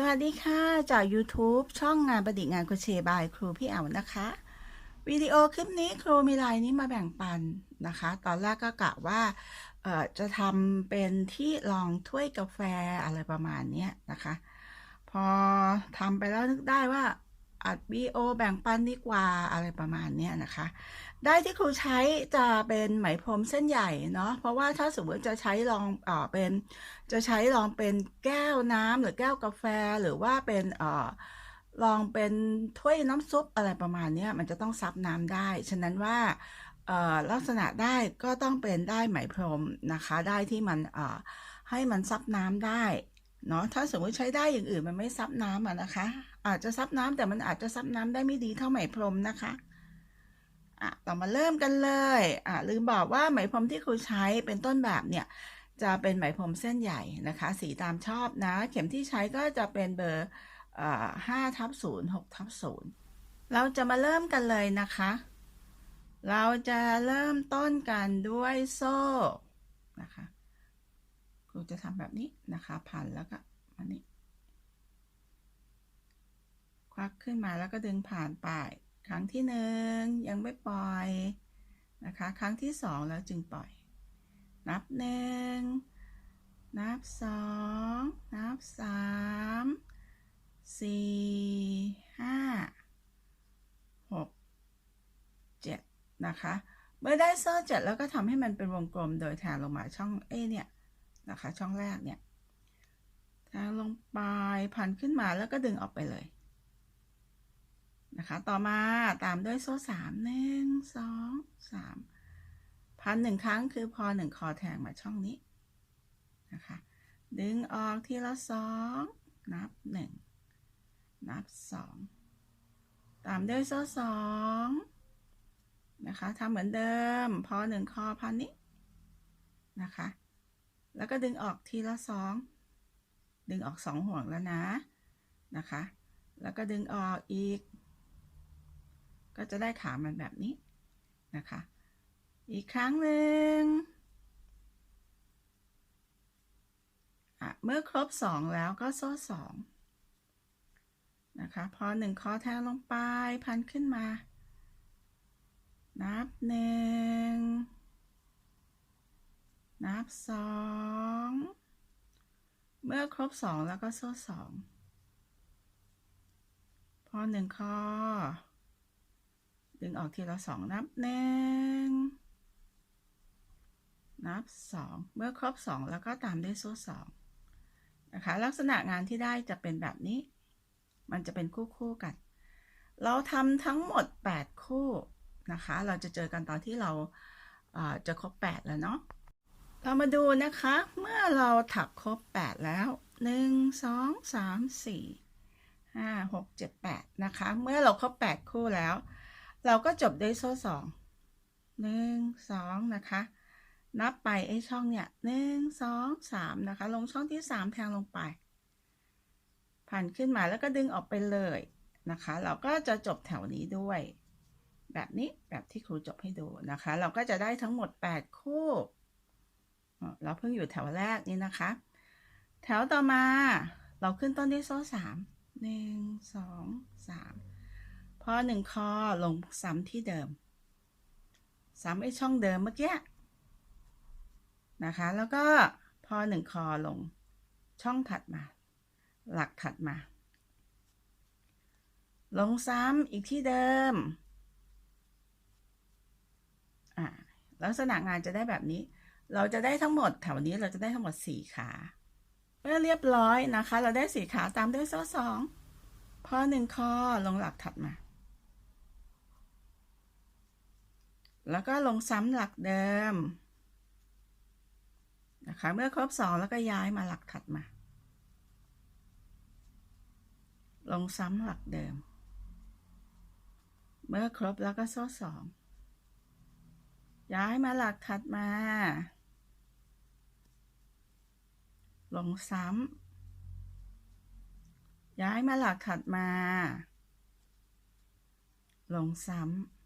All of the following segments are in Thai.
สวัสดีค่ะ จาก YouTube ช่องงานประดิษฐ์งานโคเชบายครูพี่แอวนะคะ วิดีโอคลิปนี้ครูมีลายนี้มาแบ่งปันนะคะ ตอนแรกก็กะว่าจะทำเป็นที่รองถ้วยกาแฟอะไรประมาณนี้นะคะ พอทำไปแล้วนึกได้ว่า อัดวิดีโอแบ่งปันดีกว่าอะไรประมาณเนี้ยนะคะ ได้ที่ครูใช้จะเป็นไหมพรมเส้นใหญ่เนาะเพราะว่าถ้าสมมติจะใช้รองเอ่อเป็นจะใช้ลองเป็นแก้วน้ำหรือแก้วกาแฟหรือว่าเป็นเอ่อลองเป็นถ้วยน้ำซุปอะไรประมาณนี้มันจะต้องซับน้ำได้ ฉะนั้นว่าเออลักษณะได้ก็ต้องเป็นได้ไหมพรมนะคะ ได้ที่มันเออให้มันซับน้ำได้เนาะถ้าสมมติใช้ได้อย่างอื่นมันไม่ซับน้ำอะนะคะ อาจจะซับน้ำแต่มันอาจจะซับน้ำได้ไม่ดีเท่าไหมพรมนะคะอะเรามาเริ่มกันเลยอะลืมบอกว่าไหมพรมที่ครูใช้เป็นต้นแบบเนี่ยจะเป็นไหมพรมเส้นใหญ่นะคะ สีตามชอบนะ เข็มที่ใช้ก็จะเป็นเบอร์ห้าทับศูนย์หกทับศูนย์เราจะมาเริ่มกันเลยนะคะ เราจะเริ่มต้นกันด้วยโซ่นะคะครูจะทำแบบนี้นะคะ พันแล้วก็อันนี้ ควักขึ้นมาแล้วก็ดึงผ่านไปครั้งที่หนึ่งยังไม่ปล่อยนะคะ ครั้งที่สองแล้วจึงปล่อย นับหนึ่งนับสองนับสามสี่ห้าหกเจ็ดนะคะ เมื่อได้โซ่เจ็ดแล้วก็ทำให้มันเป็นวงกลมโดยแทงลงมาช่องเอเนี่ยนะคะ ช่องแรกเนี่ยแทงลงไปพันขึ้นมาแล้วก็ดึงออกไปเลย นะคะ ต่อมาตามด้วยโซ่สามหนึ่งสองสามพันหนึ่งครั้งคือพอหนึ่งคอแทงมาช่องนี้นะคะ ดึงออกทีละสองนับหนึ่งนับสองตามด้วยโซ่สองนะคะทำเหมือนเดิม พอหนึ่งคอพันนี้นะคะ แล้วก็ดึงออกทีละสองดึงออกสองห่วงแล้วนะนะคะ แล้วก็ดึงออกอีก ก็จะได้ขามันแบบนี้นะคะ อีกครั้งหนึ่งเมื่อครบสองแล้วก็โซ่สองนะคะ พอหนึ่งคอแทงลงไปพันขึ้นมา นับหนึ่งนับสองเมื่อครบสองแล้วก็โซ่สองพอหนึ่งคอ ดึงออกทีละสองนับหนึ่งนับสองเมื่อครบสองแล้วก็ตามด้วยโซ่สองนะคะลักษณะงานที่ได้จะเป็นแบบนี้ มันจะเป็นคู่คู่กัน เราทำทั้งหมด 8 คู่นะคะ เราจะเจอกันตอนที่เราจะครบ 8 แล้วเนาะเรามาดูนะคะ เมื่อเราถักครบ 8 แล้ว 1 2 3 4 5 6 7 8 นะคะ เมื่อเราครบ 8 คู่แล้ว เราก็จบด้วยโซ่2 1 2นะคะ นับไปไอ้ช่องเนี่ยหนึ่งสองสามนะคะ ลงช่องที่สามแทงลงไป ผ่านขึ้นมาแล้วก็ดึงออกไปเลยนะคะ เราก็จะจบแถวนี้ด้วย แบบนี้แบบที่ครูจบให้ดูนะคะ เราก็จะได้ทั้งหมด 8 คู่ เราเพิ่งอยู่แถวแรกนี่นะคะ แถวต่อมาเราขึ้นต้นด้วยโซ่สามหนึ่งสองสาม พอหนึ่งคอลงซ้ำที่เดิม ซ้ำไอ้ช่องเดิมเมื่อกี้นะคะ แล้วก็พอหนึ่งคอลงช่องถัดมา หลักถัดมา ลงซ้ำอีกที่เดิมอ่าลักษณะงานจะได้แบบนี้ เราจะได้ทั้งหมดแถวนี้เราจะได้ทั้งหมดสี่ขาเมื่อเรียบร้อยนะคะ เราได้สี่ขาตามด้วยโซ่สองพอหนึ่งคอลงหลักถัดมา แล้วก็ลงซ้ำหลักเดิมนะคะเมื่อครบสองแล้วก็ย้ายมาหลักถัดมา ลงซ้ำหลักเดิม เมื่อครบแล้วก็โซ่สองย้ายมาหลักถัดมา ลงซ้ำย้ายมาหลักถัดมา ลงซ้ำ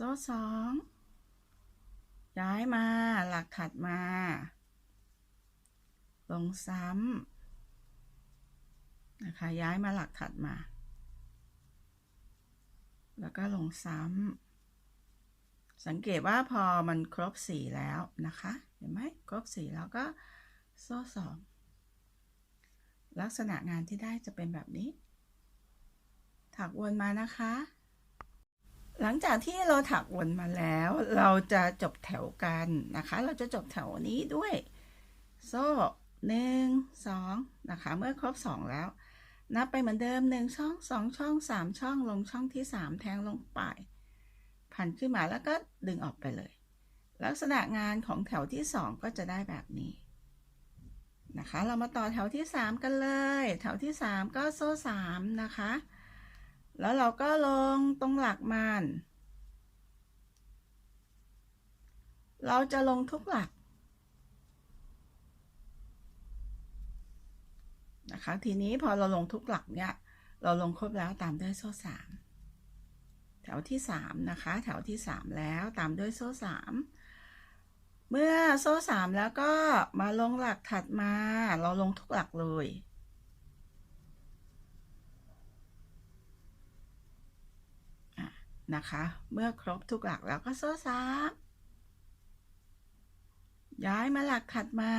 โซ่สองย้ายมาหลักถัดมา ลงซ้ำนะคะ ย้ายมาหลักถัดมา แล้วก็ลงซ้ำสังเกตว่าพอมันครบสี่แล้วนะคะ เห็นไหมครบสี่แล้วก็โซ่สองลักษณะงานที่ได้จะเป็นแบบนี้ ถักวนมานะคะ หลังจากที่เราถักวนมาแล้ว เราจะจบแถวกันนะคะ เราจะจบแถวนี้ด้วย โซ่หนึ่งสองนะคะ เมื่อครบสองแล้ว นับไปเหมือนเดิมหนึ่งช่องสองช่องสามช่องลงช่องที่สามแทงลงไปพันขึ้นมาแล้วก็ดึงออกไปเลย ลักษณะงานของแถวที่สองก็จะได้แบบนี้นะคะ เรามาต่อแถวที่สามกันเลย แถวที่สามก็โซ่สามนะคะ แล้วเราก็ลงตรงหลักมัน เราจะลงทุกหลัก นะคะ ทีนี้พอเราลงทุกหลักเนี่ย เราลงครบแล้วตามด้วยโซ่สามแถวที่สามนะคะ แถวที่สามแล้วตามด้วยโซ่สามเมื่อโซ่สามแล้วก็มาลงหลักถัดมา เราลงทุกหลักเลย นะคะ เมื่อครบทุกหลักแล้วก็โซ่สามย้ายมาหลักถัดมา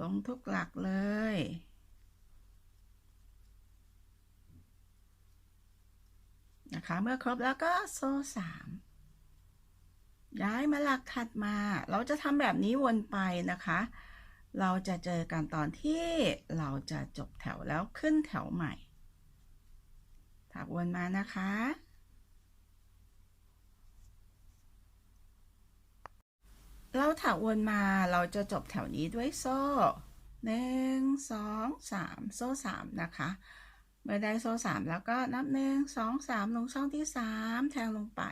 ลงทุกหลักเลย นะคะ เมื่อครบแล้วก็โซ่สามย้ายมาหลักถัดมา เราจะทำแบบนี้วนไปนะคะ เราจะเจอกันตอนที่เราจะจบแถวแล้วขึ้นแถวใหม่ ถักวนมานะคะ เราถักวนมาเราจะจบแถวนี้ด้วยโซ่หนึ่งสองสามโซ่สามนะคะ เมื่อได้โซ่สามแล้วก็นับหนึ่งสองสามลงช่องที่สามแทงลงไป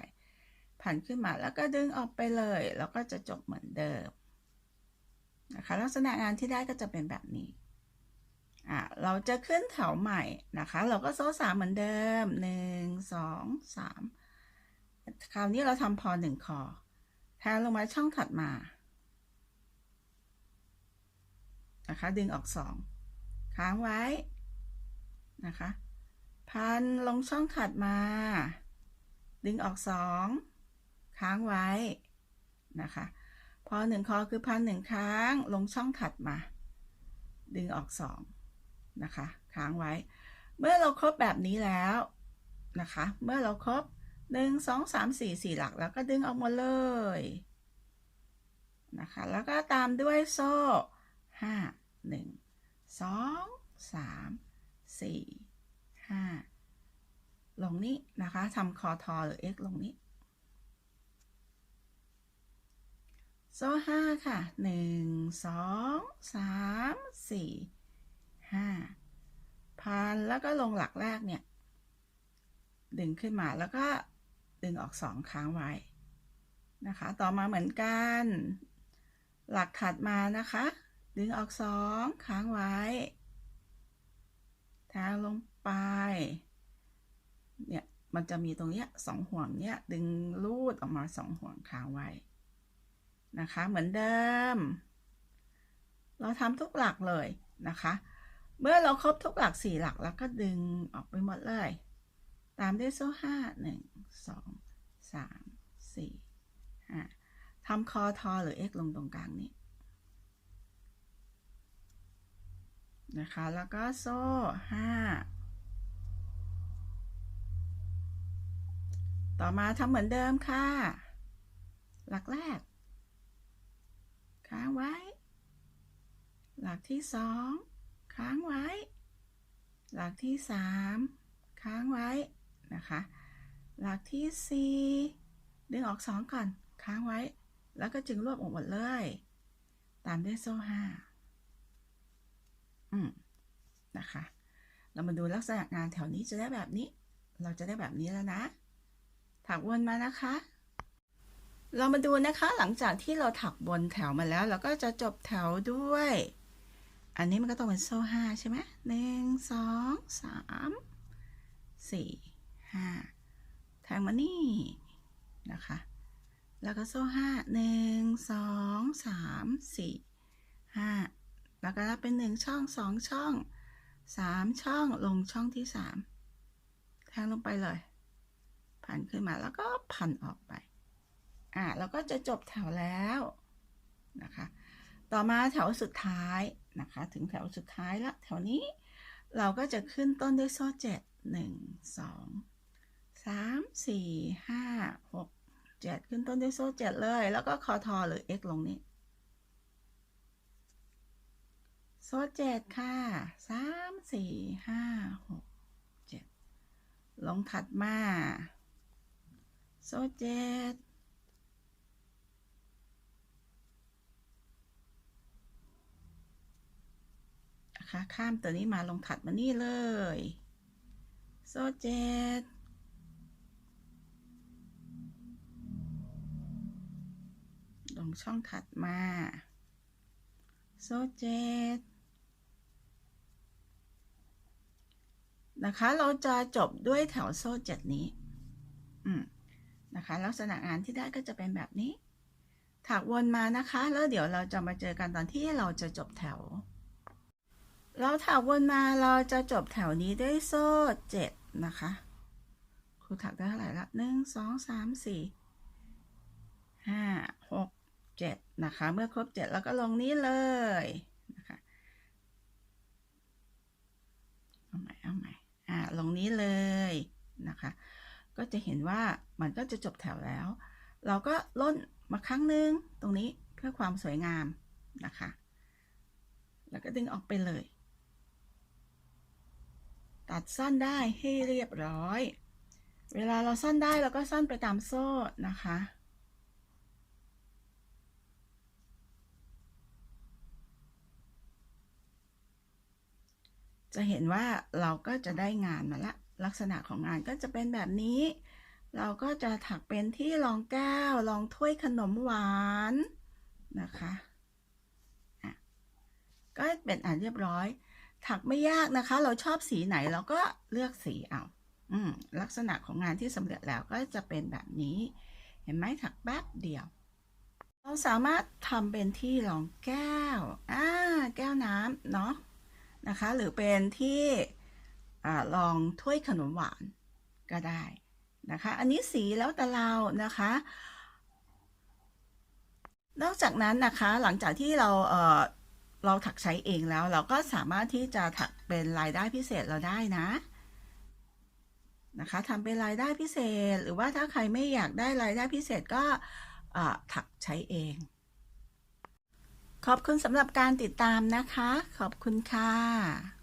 ผันขึ้นมาแล้วก็ดึงออกไปเลย แล้วก็จะจบเหมือนเดิมนะคะ ลักษณะงานที่ได้ก็จะเป็นแบบนี้ อะเราจะขึ้นแถวใหม่นะคะ เราก็โซ่สามเหมือนเดิมหนึ่งสองสามคราวนี้เราทำพอหนึ่งคอแทงลงมาช่องถัดมานะคะ ดึงออกสองค้างไว้นะคะ พันลงช่องถัดมา ดึงออกสองค้างไว้นะคะ พอหนึ่งคอคือพันหนึ่งครั้งลงช่องถัดมา ดึงออกสอง นะคะ ค้างไว้ เมื่อเราครบแบบนี้แล้วนะคะ เมื่อเราครบหนึ่งสองสามสี่สี่หลักแล้วก็ดึงออกมดเลยนะคะ แล้วก็ตามด้วยโซ่ห้าหนึ่งสองสามสี่ห้าลงนี้นะคะทำคอทอหรือ x ลงนี้ โซ่ห้าค่ะหนึ่งสองสามสี่ ห้าพันแล้วก็ลงหลักแรกเนี่ย ดึงขึ้นมาแล้วก็ดึงออกสองค้างไว้นะคะ ต่อมาเหมือนกัน หลักถัดมานะคะ ดึงออกสองค้างไว้ทางลงไป เนี่ย มันจะมีตรงเนี้ยสองห่วงเนี่ย ดึงลูดออกมาสองห่วงค้างไว้ นะคะ เหมือนเดิม เราทำทุกหลักเลยนะคะ เมื่อเราครบทุกหลักสี่หลักแล้วก็ดึงออกไปหมดเลย ตามด้วยโซ่ห้าหนึ่งสองสามสี่ห้าทำคอทอหรือ x ลงตรงกลางนี้นะคะ แล้วก็โซ่ห้าต่อมาทำเหมือนเดิมค่ะ หลักแรก ค้างไว้ หลักที่สอง ค้างไว้ หลักที่สามค้างไว้นะคะ หลักที่สี่ดึงออกสองก่อน ค้างไว้ แล้วก็จึงรวบออกหมดเลย ตามด้วยโซ่ห้าอืมนะคะ เรามาดูลักษณะงานแถวนี้จะได้แบบนี้ เราจะได้แบบนี้แล้วนะ ถักวนมานะคะ เรามาดูนะคะ หลังจากที่เราถักบนแถวมาแล้ว เราก็จะจบแถวด้วย อันนี้มันก็ต้องเป็นโซ่ห้าใช่ไหมหนึ่งสองสามสี่ห้าแทงมานี่นะคะ แล้วก็โซ่ห้าหนึ่งสองสามสี่ห้าแล้วก็นับเป็นหนึ่งช่องสองช่องสามช่องลงช่องที่สามแทงลงไปเลยพันขึ้นมาแล้วก็พันออกไป อ่าแล้วก็จะจบแถวแล้วนะคะ ต่อมาแถวสุดท้ายนะคะ ถึงแถวสุดท้ายละ แถวนี้เราก็จะขึ้นต้นด้วยโซ่เจ็ดหนึ่งสองสามสี่ห้าหกเจ็ดขึ้นต้นด้วยโซ่เจ็ดเลย แล้วก็คอทอหรือ x ลงนี้ โซ่เจ็ดค่ะสามสี่ห้าหกเจ็ดลงถัดมา โซ่เจ็ดนะคะ ข้ามตัวนี้มาลงถัดมานี่เลย โซ่เจ็ดลงช่องถัดมา โซ่เจ็ดนะคะ เราจะจบด้วยแถวโซ่เจ็ดนี้ อืม นะคะ ลักษณะงานที่ได้ก็จะเป็นแบบนี้ถักวนมานะคะ แล้วเดี๋ยวเราจะมาเจอกันตอนที่เราจะจบแถว เราถักวนมาเราจะจบแถวนี้ด้วยโซ่เจ็ดนะคะ ครูถักได้เท่าไหร่ละหนึ่งสองสามสี่ห้าหกเจ็ดนะคะ เมื่อครบเจ็ดแล้วก็ลงนี้เลยนะคะเอาใหม่เอาใหม่อ่าลงนี้เลยนะคะ ก็จะเห็นว่ามันก็จะจบแถวแล้ว เราก็ล่นมาครั้งหนึ่งตรงนี้เพื่อความสวยงามนะคะ แล้วก็ดึงออกไปเลย ตัดสั้นได้ให้เรียบร้อย เวลาเราสั้นได้เราก็สั้นไปตามโซ่นะคะ จะเห็นว่าเราก็จะได้งานมาละ ลักษณะของงานก็จะเป็นแบบนี้ เราก็จะถักเป็นที่รองแก้วรองถ้วยขนมหวานนะคะะก็เป็นอันเรียบร้อย ถักไม่ยากนะคะ เราชอบสีไหนเราก็เลือกสีเอาอืมลักษณะของงานที่สำเร็จแล้วก็จะเป็นแบบนี้ เห็นไหมถักแป๊บเดียว เราสามารถทำเป็นที่รองแก้วอ่าแก้วน้ำเนาะนะคะ หรือเป็นที่อ่ารองถ้วยขนมหวานก็ได้นะคะ อันนี้สีแล้วแต่เรานะคะ นอกจากนั้นนะคะหลังจากที่เราเอ่อ เราถักใช้เองแล้วเราก็สามารถที่จะถักเป็นรายได้พิเศษเราได้นะนะคะทำเป็นรายได้พิเศษ หรือว่าถ้าใครไม่อยากได้รายได้พิเศษก็ถักใช้เอง ขอบคุณสำหรับการติดตามนะคะ ขอบคุณค่ะ